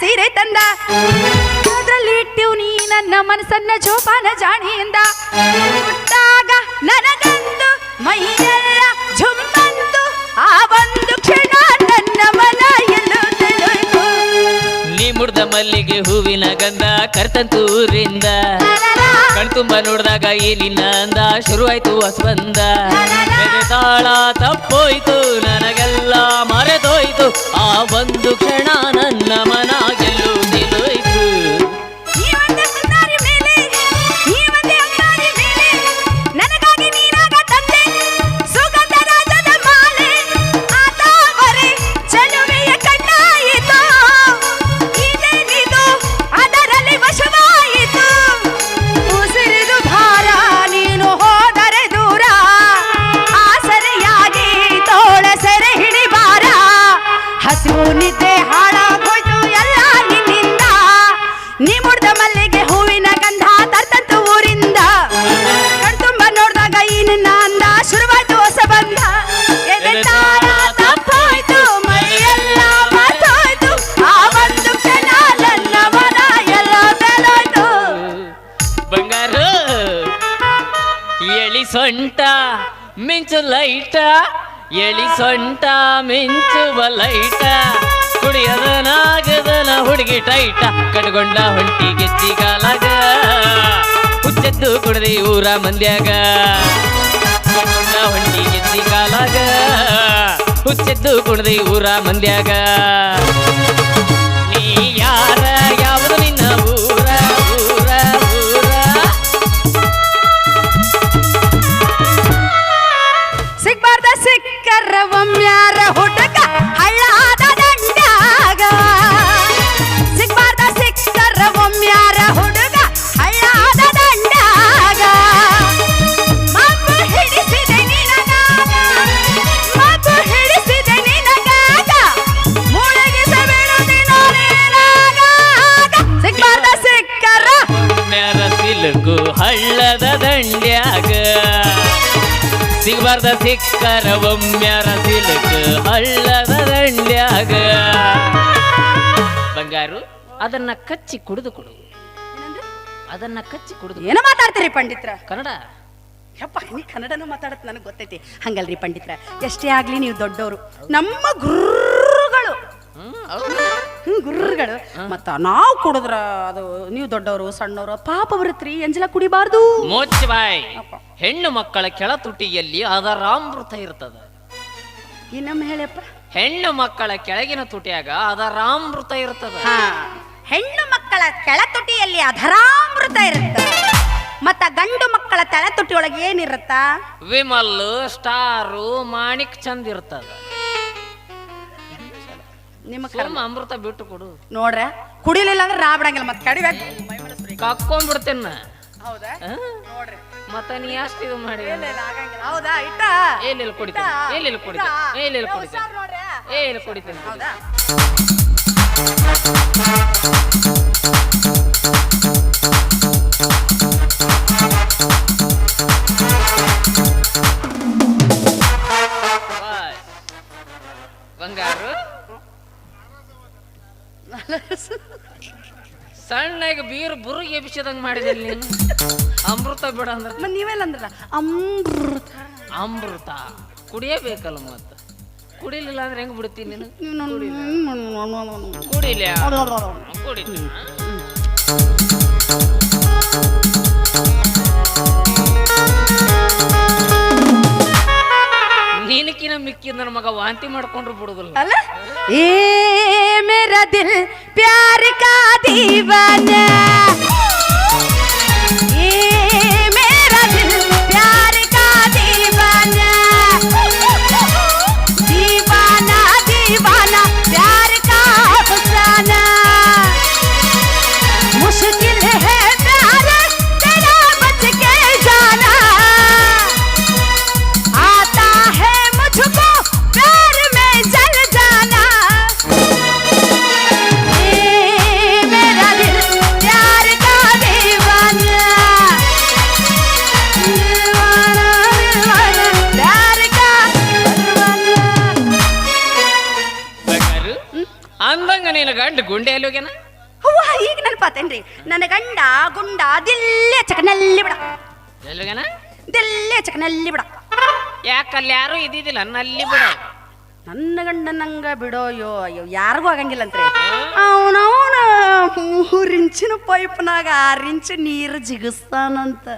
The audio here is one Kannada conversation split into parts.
ಸೀರೆ ತಂದ. ಅದ್ರಲ್ಲಿ ಇಟ್ಟಿವ್ ನೀ ನನ್ನ ಮನಸ್ಸನ್ನ ಜೋಪಾನ ಜಾಣಿಯಿಂದ. ಹುಟ್ಟಾಗ ನನಗಂದು ಮೈಯೆಲ್ಲ ಝುಮ್ಮಂದು ಆ ಒಂದು ಕ್ಷಣ ನನ್ನ ಮನ ಎಲ್ಲೋ ನೀ ಮುಡ್ದ ಮಲ್ಲಿಗೆ ಹೂವಿನ ಗಂಧ ಕರ್ತಂತೂರಿಂದ. ಕಣ್ತುಂಬ ನೋಡಿದಾಗ ಏನಿಲ್ಲ ಅಂದ ಶುರುವಾಯ್ತು ಹೊಸಬಂದ. ತಾಳ ತಪ್ಪೋಯ್ತು ನನಗೆಲ್ಲ ಮರೆತೋಯ್ತು. ಆ ಒಂದು ಕ್ಷಣ ನನ್ನ ಸೊಂಟ ಮಿಂಚು ಲೈಟ, ಎಳಿ ಸೊಂಟ ಮಿಂಚುವ ಲೈಟ. ಕುಡಿಯದನಾಗದನ ಹುಡುಗಿ ಟೈಟ ಕಟ್ಕೊಂಡ ಹೊಂಟಿ ಗೆಜ್ಜಿ ಕಾಲಾಗ ಹುಚ್ಚೆದ್ದು ಕುಡದಿ ಊರ ಮಂದ್ಯಾಗ ಕಟ್ಕೊಂಡ ಹೊಂಟಿ ಗೆಜ್ಜಿ ಕಾಲಾಗ ಹುಚ್ಚೆದ್ದು ಕುಡದಿ ಊರ ಮಂದ್ಯಾಗ. ನೀ ಯಾರ ಸಿಗಬಾರ್ದ ಸಿಕ್ಕರ ಒಮ್ಮ್ಯಾರ ಸಿಲುಕು ಹಳ್ಳದ ದಂಡ್ಯಾಗ. ಬಂಗಾರು ಅದನ್ನ ಕಚ್ಚಿ ಕುಡಿದು ಕೊಡು. ಅದನ್ನ ಕಚ್ಚಿ ಕುಡಿದು ಏನು ಮಾತಾಡ್ತೀರಿ ಪಂಡಿತ್ರ? ಕನ್ನಡ. ಯಪ್ಪ ನೀ ಕನ್ನಡನೂ ಮಾತಾಡತ್ ನನಗೆ ಗೊತ್ತೈತಿ. ಹಂಗಲ್ರಿ ಪಂಡಿತ್ರ ಎಷ್ಟೇ ಆಗ್ಲಿ ನೀವು ದೊಡ್ಡವರು ನಮ್ಮ ಗುರುಗಳು ಗುರುಗಳು ಮತ್ತ ನಾವು ಕುಡಿದ್ರ ಅದು ನೀವು ದೊಡ್ಡವರು ಸಣ್ಣವರು ಪಾಪ ಬರುತ್ರಿ ಎಂಜಲ ಕುಡಿಬಾರ್ದು. ಮೋಚ್ ಬಾಯ್ ಹೆಣ್ಣು ಮಕ್ಕಳ ಕೆಳ ತುಟಿಯಲ್ಲಿ ಅದರಾಮೃತ ಇರ್ತದ. ಇನ್ನೊಮ್ಮೆ ಹೇಳಪ್ಪ. ಹೆಣ್ಣು ಮಕ್ಕಳ ಕೆಳಗಿನ ತುಟಿಯಾಗ ಅದರಾಮೃತ ಇರ್ತದ. ಹೆಣ್ಣು ಮಕ್ಕಳ ಕೆಳ ತುಟಿಯಲ್ಲಿ ಅಧರಾಮೃತ ಇರುತ್ತ. ಮತ್ತ ಗಂಡು ಮಕ್ಕಳ ತಲೆ ತುಟಿಯೊಳಗೆ ಏನಿರುತ್ತ? ವಿಮಲ್ ಸ್ಟಾರು ಮಾಣಿಕ್ ಚಂದ ಇರ್ತದ. ನಿಮ್ಮ ಸುಮ್ಮ ಅಮೃತ ಬಿಟ್ಟು ಕೊಡು. ನೋಡ್ರ ಕುಡಿಲಿಲ್ಲ ಅಂದ್ರೆ ರಾ ಬಿಡಂಗಿಲ್ಲ ಮತ್ತೆ ಕಡಿವೆ ಕಕ್ಕೊಂಡ್ಬಿಡ್ತೇನ ಹೌದಾ? ನೋಡ್ರಿ. ಮತ್ತೆ ನೀ ಅಷ್ಟು ಇದು ಮಾಡಿ. ಹೌದಾ? ಇಟ್ಟ? ಏನಿಲ್ಲ ಕುಡಿತೇನೆ. ಏನಿಲ್ಲ ಕುಡಿತೇನೆ. ಏನಿಲ್ಲ ಕುಡಿತೇನೆ. ಏನಿಲ್ಲ ಕುಡಿತೇನೆ. ಹೌದಾ? ಸಣ್ಣಗ ಬೀರ್ ಬುರುಗಿ ಎಬ್ಸಿದಂಗ ಮಾಡಿದಲ್ಲಿ ನೀನು ಅಮೃತ ಬಿಡ ಅಂದ್ರ ಮತ್ ನೀವೆಲ್ಲ ಅಂದ್ರೆ ಅಮೃತ ಅಮೃತ ಕುಡಿಯಬೇಕಲ್ಲ ಮತ್ತ ಕುಡಿಲಿಲ್ಲ ಅಂದ್ರೆ ಹೆಂಗ್ ಬಿಡ್ತೀನಿ ನೀನು ನೀವು ಕುಡಿಲ ಕುಡಿತೀನಿ ನೀನಕಿನ ಮಿಕ್ಕಿದ ನನ್ನ ಮಗ ವಾಂತಿ ಮಾಡ್ಕೊಂಡ್ರು ಬಿಡುದಿಲ್ಲ ಅಲ್ಲ ಏ ಮೇರಾ ದಿಲ್ ಪ್ಯಾರ್ ಕಾ ಎಲ್ಲಿ ಹೋಗ್ಯಾನ ಅವ್ವ ಈಗ ನೆನಪಾತೇನ್ರಿ? ನನ್ನ ಗಂಡ ಗುಂಡ ದಿಲ್ಲೇ ಚಕನಲ್ಲಿ ಬಿಡ. ಎಲ್ಲಿ ಹೋಗ್ಯಾನ ದಿಲ್ಲೇ ಚಕನಲ್ಲಿ ಬಿಡ. ಯಾಕೆ ಅಲ್ಲಿ ಯಾರು ಇದ್ದಿದ್ದಿಲ್ಲ ನಲ್ಲಿ ಬಿಡ. ನನ್ನ ಗಂಡ ನಂಗ ಬಿಡೋ ಅಯ್ಯೋ ಅಯ್ಯೋ ಯಾರಿಗೂ ಆಗಂಗಿಲ್ಲಂತ್ರಿ. ಅವನವನ ಮೂರು ಇಂಚಿನ ಪೈಪ್ನಾಗ ಆರಿಂಚ ಇಂಚು ನೀರು ಜಿಗಿಸ್ತಾನಂತ.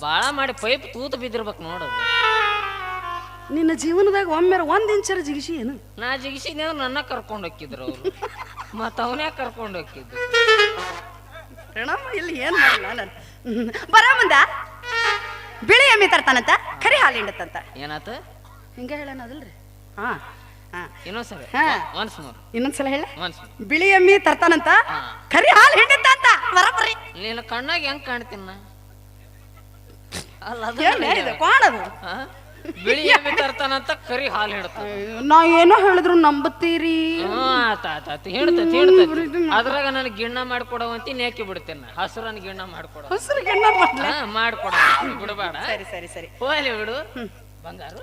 ಬಾಳ ಮಾಡಿ ಪೈಪ್ ತೂತು ಬಿದ್ದಿರ್ಬೇಕು ನೋಡು. ನಿನ್ನ ಜೀವನದಾಗ ಒಮ್ಮೆ ಒಂದ್ ಇಂಚರ ಜಿಗಿಸಿ ಏನು? ನಾ ಜಿಗಿಸಿ ಅಂದ್ರೆ ನನ್ನ ಕರ್ಕೊಂಡು ಹೋಗಿದ್ರು ಅವ್ರು. ಮತ್ತ ಅವನೇ ಕರ್ಕೊಂಡು ಹೋಗಿದ್ದು ಪ್ರಣಾಮ ಇಲ್ಲಿ ಏನ್ ಮಾಡಲ್ಲ ನಾನು? ಬರ ಮುಂದ. ಬಿಳಿ ಎಮ್ಮೆ ತರ್ತಾನಂತ ಕರಿ ಹಾಲು ಹಿಂಡತ್ತಂತ. ಏನಾತ? ಹಿಂಗೆ ಹೇಳೋಣ ಅದಲ್ರಿ ಹಾ. ಇನ್ನೊಂದ್ಸಲ ಇನ್ನೊಂದ್ಸಲ ಹೇಳ. ಬಿಳಿ ಎಮ್ಮಿ ತರ್ತಾನಂತ. ಕರಿ ಹಾಲು ಹಿಂಡತ್ತಂತ. ಬರಬರ್ರಿ ನೀನು ಕಣ್ಣಾಗ ಹೆಂಗ್ ಕಾಣ್ತೀನಿ ಅಲ್ಲ ಅದು ಏನ್ ಹೇಳಿದೆ ಕೋಣದು. ಹಾ? ಬಿಳಿ ಎಮ್ಮೆ ತರ್ತಾನಂತ ಕರಿ ಹಾಲು ಹಿಡ್ತಾನ ನಾ ಏನೋ ಹೇಳಿದ್ರು ನಂಬತ್ತೀರಿ. ಹಾ ಆತ ಆತ ಆತ. ಹಿಡ್ತೈತಿ ಹಿಡ್ತೈತಿ ಅದ್ರಾಗ ನನಗೆ ಗಿಣ್ಣ ಮಾಡ್ಕೊಡವಂತಿ ನೇಕಿ ಬಿಡ್ತೇನೆ. ಹಸುರನ್ ಗಿಣ್ಣ ಮಾಡ್ಕೊಡ ಹಸಿರು ಗಿಣ್ಣ ಮಾಡ್ಲ? ಹಾ ಮಾಡ್ಕೊಡ ಬಿಡಬೇಡ. ಸರಿ ಸರಿ ಸರಿ. ಹೋಗಲಿ ಬಿಡು. ಬಂಗಾರು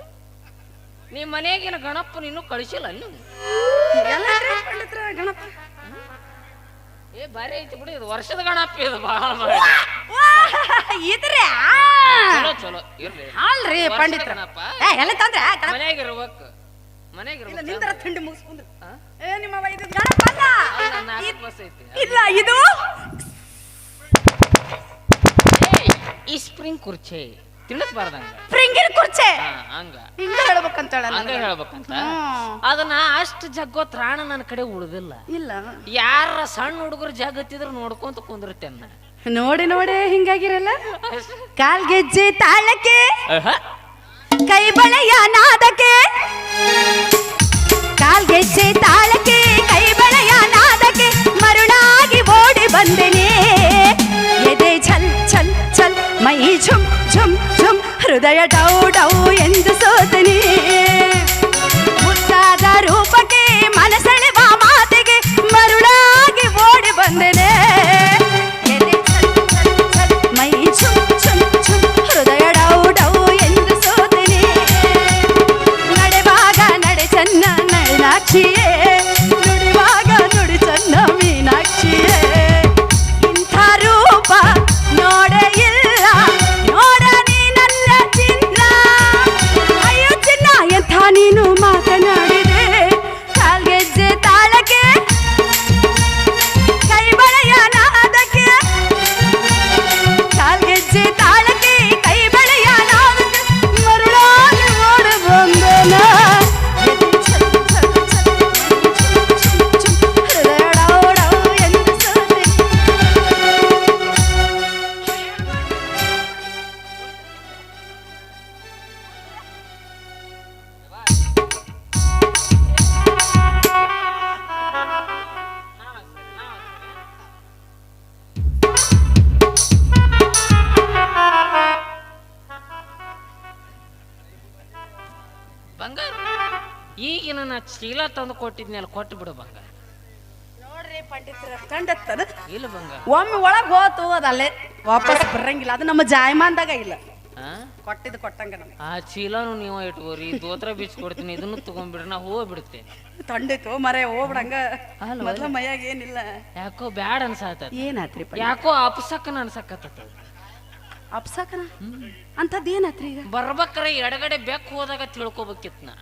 ನೀ ಮನೆಗಿನ ಗಣಪನ ಇನ್ನೂ ಕಳಿಸಿಲ್ಲ ನೀವು ಎಲ್ಲ ಪಂಡಿತ್ರ ಗಣಪ ಏ ಬಾರಿ ಐತಿ ಬಿಡು ಇದು ವರ್ಷದ ಗಣಪ ಇದು ಬಹಳ ಮಾಡಿ ಇದ್ರೆ ಚಲೋ ಚಲೋ ಇರ್ಲಿ. ಹಾಲ್ರಿ ಪಂಡಿತ್ರ. ಗಣಪ ಏ ಎಲ್ಲ ತಂದ್ರೆ? ಮನೆಗೆ ಮನೆಯಾಗಿರ್ಬೇಕು ಇಲ್ಲ ಇರ್ಬೇಕು. ನಿಂತರ ತಿಂಡಿ ಮುಗಿಸ್ಕೊಂಡ್ರು? ಏ ನಿಮ್ಮ ಇದು ಗಣಪ ಅಲ್ಲ? ನಾಲ್ಕು ಬಸ್ ಐತಿ. ಇಲ್ಲ ಇದು ಈ ಸ್ಪ್ರಿಂಗ್ ಕುರ್ಚಿ. ತಿಳಿಸ್ಬಾರ್ದಂಗ. ಫ್ರಿಂಗಿನ ಕುರ್ಚೆ. ಹಂಗ. ಹಿಂಗ ಹೇಳ್ಬೇಕಂತ ಹೇಳ ಹಂಗ ಹೇಳ್ಬೇಕಂತ. ಹ್ಮ್. ಅದನ್ನ ಅಷ್ಟು ಜಗ್ಗೋ ತ್ರಾಣ ನನ್ನ ಕಡೆ ಉಳಿದಿಲ್ಲ. ಇಲ್ಲ. ಯಾರ ಸಣ್ಣ ಹುಡುಗರು ಜಗತ್ತಿದ್ರು ನೋಡ್ಕೊಂತ ಕುಂದಿರ್ತೇನೆ ನೋಡಿ ನೋಡಿ ಹಿಂಗಾಗಿರಲ್ಲ. ಕಾಲ್ಗೆಜ್ಜೆ ತಾಳಕ್ಕೆ. ಕೈ ಬಳೆಯ ನಾದಕ್ಕೆ. ಕಾಲ್ಗೆಜ್ಜೆ ತಾಳಕ್ಕೆ ಕೈ ಬಳೆಯ ನಾದಕ್ಕೆ. ಮರುಳಾಗಿ ಓಡಿ ಬಂದೆನೆ. ಎದೆ ಛಲ್ ಛಲ್ ಛಲ್ ಮೈ ಝುಮ್ ಝುಮ್ ಝುಮ್ ಹೃದಯ ಡೌ ಡೌ ಎಂದು ಚೀಲ ತಂದು ಕೊಟ್ಟಿದ್ನಲ್ಲ ಕೊಟ್ಟು ಬಿಡು ಬಂಗ. ನೋಡ್ರಿ ಪಂಡಿತರ ಕಂಡತ್ತದ? ಇಲ್ಲ ಬಂಗ. ಒಮ್ಮೆ ಒಳಗೆ ಹೋತು ಅದಲ್ಲೇ ವಾಪಸ್ ಬರಂಗಿಲ್ಲ ಅದು ನಮ್ಮ ಜಾಯಮಾನ್ದಾಗ ಇಲ್ಲ. ಆ? ಕೊಟ್ಟಿದ್ದು ಕೊಟ್ಟಂಗ ನಮಗೆ. ಆ ಚೀಲನು ನೀವು ಇಟ್ಕೋರಿ ದೋತ್ರ ಬೀಚ್ ಕೊಡ್ತೀನಿ ಇದನ್ನು ತಗೊಂಡ್ಬಿಡ್ರಿ ನಾ ಹೋಗ್ಬಿಡ್ತೇನೆ. ತಂಡಿತ್ತು ಮರೆ ಹೋಗ್ಬಿಡಂಗ? ಮೊದ್ಲ ಮೈಯಾಗ ಏನಿಲ್ಲ. ಯಾಕೋ ಬ್ಯಾಡ ಅನ್ಸಾತ ಏನಾತ್ರಿ ಯಾಕೋ ಅಪ್ಸಕ್ಕನ ಅನ್ಸಕತ್ತ ಅಪ್ಸಕನ? ಅಂಥದ್ದು ಏನಾತ್ರಿ ಈಗ? ಬರ್ಬೇಕ್ರ ಎಡಗಡೆ ಬೆಕ್ಕು ಹೋದಾಗ ತಿಳ್ಕೊಬೇಕಿತ್ತು ನಾ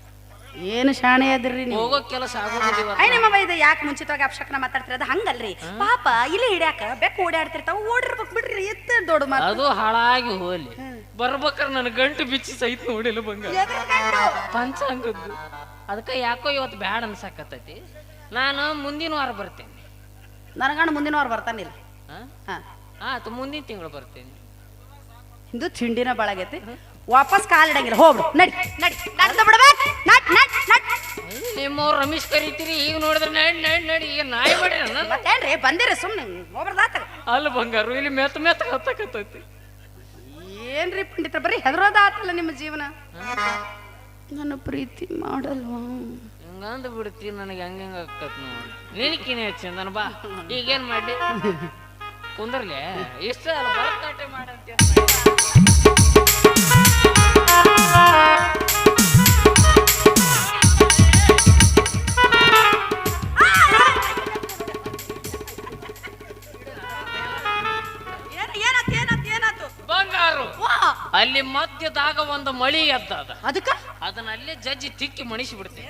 ಏನು ಶಾಣೆ ಅದ್ರಿ ನೀವು? ಹೋಗೋ ಕೆಲಸ ಆಗೋದಿಲ್ಲ ಇವತ್ತು. ಐ ನಿಮ್ಮ ಇದು ಯಾಕೆ ಮುಂಚಿತವಾಗಿ ಅಪ್ಶಕನ ಮಾತಾಡ್ತಿರ? ಅದು ಹಂಗಲ್ರಿ. ಪಾಪ ಇಲ್ಲಿ ಹಿಡ್ಯಾಕ ಬೆಕ್ಕು ಓಡಾಡ್ತಿರ್ತಾವ ಓಡಿರ್ಬೇಕು ಬಿಡ್ರಿ ಎತ್ತ ದೊಡ್ಡ ಮಾತು. ಅದು ಹಾಳಾಗಿ ಹೋಲಿ ಬರ್ಬೇಕ್ರ ನನ್ನ ಗಂಟು ಬಿಚ್ಚಿ ಸಹಿತ ನೋಡಿಲ್ಲ ಬಂಗ ಪಂಚಾಂಗದ್ದು. ಅದಕ್ಕೆ ಯಾಕೋ ಇವತ್ತು ಬ್ಯಾಡ ಅನ್ಸಕತ್ತೈತಿ. ನಾನು ಮುಂದಿನ ವಾರ ಬರ್ತೇನೆ. ನನಗಣ್ಣ ಮುಂದಿನ ವಾರ ಬರ್ತಾನಿಲ್ಲ ಹಾ? ಹಾ. ಆಯ್ತು ಮುಂದಿನ ತಿಂಗಳು ಬರ್ತೇನೆ. ಇದು ತಿಂಡಿನ ಬಳಗೈತಿ ವಾಪಸ್ ಕಾಲಿಡಂಗಿಲ್ಲ ಹೋಗ್ಬಿಡು. ನಡಿ ನಡಿ. ನಡ್ದ ಬಿಡ್ಬೇಕು ನಡ್ ನಡ್ ನಡ್. ನಿಮ್ಮವ್ರು ರಮೇಶ್ ಕರೀತೀರಿ ಈಗ ನೋಡಿದ್ರೆ ನಡಿ ನಡಿ ನಡಿ. ಈಗ ನಾಯಿ ಮಾಡಿ ನನ್ನ ಮತ್ತೇನ್ರಿ? ಬಂದಿರ ಸುಮ್ಮನೆ ಅಲ್ಲಿ ಅಲ್ಲ ಬಂಗಾರು ಇಲ್ಲಿ ಮೆತ್ತ ಮೆತ್ತ ಹತ್ತಕತ್ತೈತಿ. ಏನ್ರಿ ಪಂಡಿತರ? ಬರೀ ಹೆದರೋದ ಆತಲ್ಲ ನಿಮ್ಮ ಜೀವನ? ನನ್ನ ಪ್ರೀತಿ ಮಾಡಲ್ವಾ? ಹಂಗಂದು ಬಿಡ್ತಿ ನನಗೆ? ಹಂಗಂಗೆ ಆಗ್ತತ್ ನೋಡಿ. ನಿನಕಿನ ಚಂದನ ಬಾ. ಈಗೇನು ಮಾಡಿ ಕುಂದರ್ಲೆ? ಇಷ್ಟ ಅಲ್ಲ ಭರತನಾಟ್ಯ ಮಾಡಂತ ಅಲ್ಲಿ ಮಧ್ಯದಾಗ ಒಂದು ಮಳಿ ಎದ್ದದ. ಅದಕ್ಕ? ಅದನ್ನ ಅಲ್ಲೇ ಜಜ್ಜಿ ತಿಕ್ಕಿ ಮಣಿಸಿ ಬಿಡ್ತೀನಿ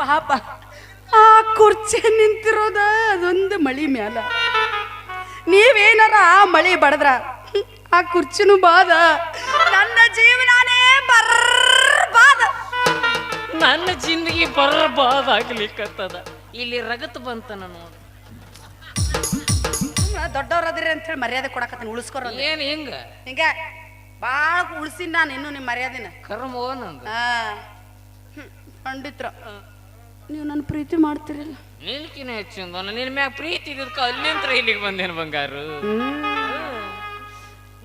ಪಾಪ ಆ ಕುರ್ಚಿ ನಿಂತಿರೋದ ಅದೊಂದು ಮಳಿ ಮ್ಯಾಲ. ನೀವೇನಾರ ಆ ಮಳಿ ಬಡದ್ರ ಆ ಕುರ್ಚಿನೂ ಬಾದ. ನನ್ನ ಜೀವನಾನೇ ಬರ್ಬಾದ. ನನ್ನ ಜಿಂದಗಿ ಬರಬಾದ್ ಆಗ್ಲಿಕ್ಕತ್ತದ ಇಲ್ಲಿ ರಗತ್ ಬಂತನ ನೋಡು. ದೊಡ್ಡವ್ರದ್ರಿ ಅಂತ ಹೇಳಿ ಮರ್ಯಾದೆ ಕೊಡಕತ್ತೀನಿ ಉಳಿಸ್ಕೊರ ಏನ್ ಹಿಂಗ? ಹಿಂಗ ಬಾಳ ಉಳಿಸಿನ ನಾನು ಇನ್ನು ನಿಮ್ಮ ಮರ್ಯಾದಿನ. ಕರ್ಮ ನಂದು. ಹಾ. ಪಂಡಿತ್ರ ನೀವು ನನ್ನ ಪ್ರೀತಿ ಮಾಡ್ತಿರಲ್ಲ. ನಿಲ್ಕಿನ ಹೆಚ್ಚಿಂದ ನಿನ್ ಮ್ಯಾಗ ಪ್ರೀತಿ ಇದ್ದಕ್ಕ ಅಲ್ಲಿಂತ್ರ ಇಲ್ಲಿಗೆ ಬಂದೇನು ಬಂಗಾರು?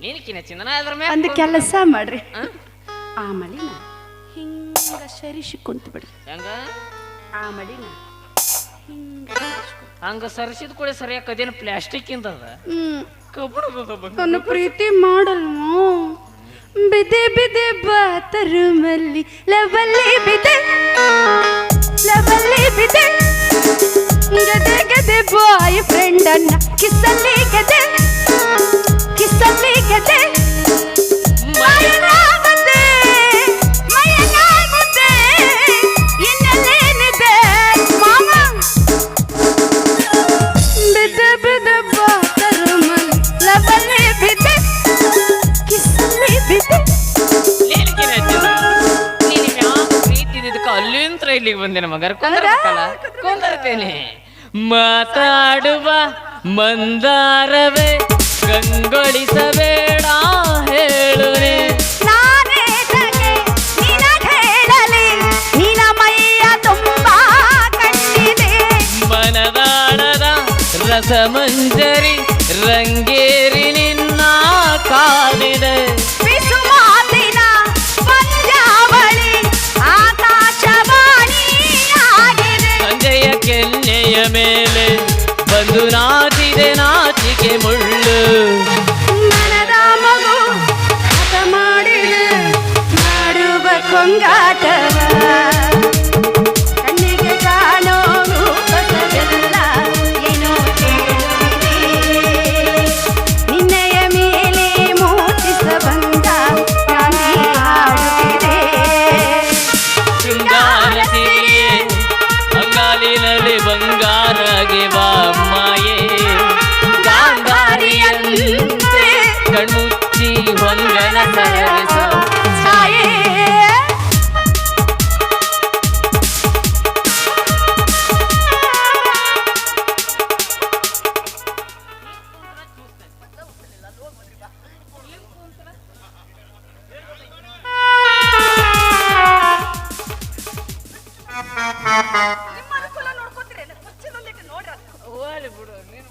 ನಿನ್ಕಿನ ಹೆಚ್ಚಿಂದ ಅದ್ರ ಮ್ಯಾಗ ಒಂದು ಕೆಲಸ ಮಾಡ್ರಿ. ಆ? ಆ ಮಳಿನ ಹಿಂಗ ಸರಿಸಿ ಕುಂತು ಬಿಡ್ರಿ ಹೆಂಗ? ಆ ಮಳಿನ ಹಿಂಗ ಹಂಗ ಸರಿಸಿದ ಕೂಡ ಸರಿಯಾಗಿ ಅದೇನು ಪ್ಲಾಸ್ಟಿಕ್ ಇಂದ ಅದ. ಕಬ್ಬಣದ ತನ್ನ ಪ್ರೀತಿ ಮಾಡಲ್ವೋ? ಬಿದೆ ಬಿದೆ ಬಾತರುಮಲ್ಲಿ ಲವಲ್ಲಿ ಬಿದೆ. ಲವಲ್ಲಿ ಬಿದೆ. ಗದೆ ಗದೆ ಬಾಯ್ ಫ್ರೆಂಡ್ ಅನ್ನ ಕಿಸಲ್ಲಿ ಗದೆ ಕಿಸಲ್ಲಿ ಗದೆ ಮೈನಾಗುತ್ತೆ, ಇಲ್ಲಿಗೆ ಬಂದೇನ ಮಗರ್ ಕುಂದರ್ತೇನೆ ಮಾತಾಡುವ ಮಂದಾರವೇ ಕಂಗೊಳಿಸಬೇಡ ಹೇಳುವೆ. ಮನದಾಳದ ರಸಮಂಜರಿ ರಂಗೇರಿ ನಿನ್ನ ಕಾದಿದೆ ಮೇಲೆ ಬಂದು ನಾಚಿದೆ ನಾಚಿಕೆ ಮುಳ್ಳು. ಬಿಡು ನೀನು